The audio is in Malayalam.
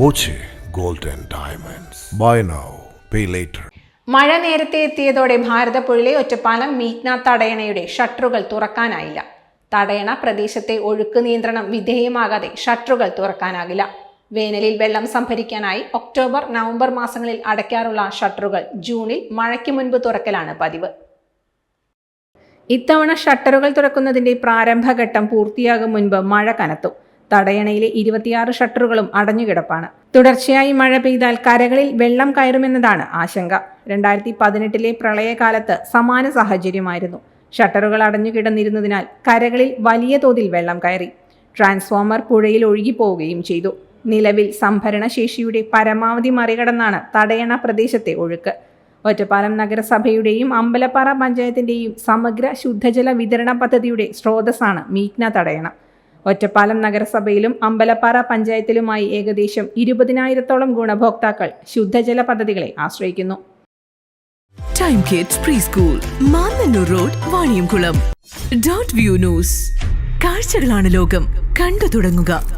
Boche gold and diamonds. Buy now pay later മഴ നേരത്തെ എത്തിയതോടെ ഭാരതപ്പുഴയിലെ ഒറ്റപ്പാലം മീറ്റ്ന തടയണയുടെ ഷട്ടറുകൾ തുറക്കാനായില്ല. തടയണ പ്രദേശത്തെ ഒഴുക്ക് നിയന്ത്രണം വിധേയമാകാതെ ഷട്ടറുകൾ തുറക്കാനാകില്ല. വേനലിൽ വെള്ളം സംഭരിക്കാനായി ഒക്ടോബർ നവംബർ മാസങ്ങളിൽ അടയ്ക്കാറുള്ള ഷട്ടറുകൾ ജൂണിൽ മഴയ്ക്ക് മുൻപ് തുറക്കലാണ് പതിവ്. ഇത്തവണ ഷട്ടറുകൾ തുറക്കുന്നതിന്റെ പ്രാരംഭഘട്ടം പൂർത്തിയാകും മുൻപ് മഴ കനത്തു. തടയണയിലെ ഇരുപത്തിയാറ് ഷട്ടറുകളും അടഞ്ഞുകിടപ്പാണ്. തുടർച്ചയായി മഴ പെയ്താൽ കരകളിൽ വെള്ളം കയറുമെന്നതാണ് ആശങ്ക. രണ്ടായിരത്തി പതിനെട്ടിലെ പ്രളയകാലത്ത് സമാന സാഹചര്യമായിരുന്നു. ഷട്ടറുകൾ അടഞ്ഞു കിടന്നിരുന്നതിനാൽ കരകളിൽ വലിയ തോതിൽ വെള്ളം കയറി. ട്രാൻസ്ഫോമർ പുഴയിൽ ഒഴുകിപ്പോവുകയും ചെയ്തു. നിലവിൽ സംഭരണ ശേഷിയുടെ പരമാവധി മറികടന്നാണ് തടയണ പ്രദേശത്തെ ഒഴുക്ക്. ഒറ്റപ്പാലം നഗരസഭയുടെയും അമ്പലപ്പാറ പഞ്ചായത്തിന്റെയും സമഗ്ര ശുദ്ധജല വിതരണ പദ്ധതിയുടെ സ്രോതസ്സാണ് മീഗ്ന തടയണം. ഒറ്റപ്പാലം നഗരസഭയിലും അമ്പലപ്പാറ പഞ്ചായത്തിലുമായി ഏകദേശം ഇരുപതിനായിരത്തോളം ഗുണഭോക്താക്കൾ ശുദ്ധജല പദ്ധതികളെ ആശ്രയിക്കുന്നു. Time kids preschool road Vaniyamkulam dot view news കാഴ്ചകളാണ് ലോകം. കണ്ടു തുടങ്ങുക.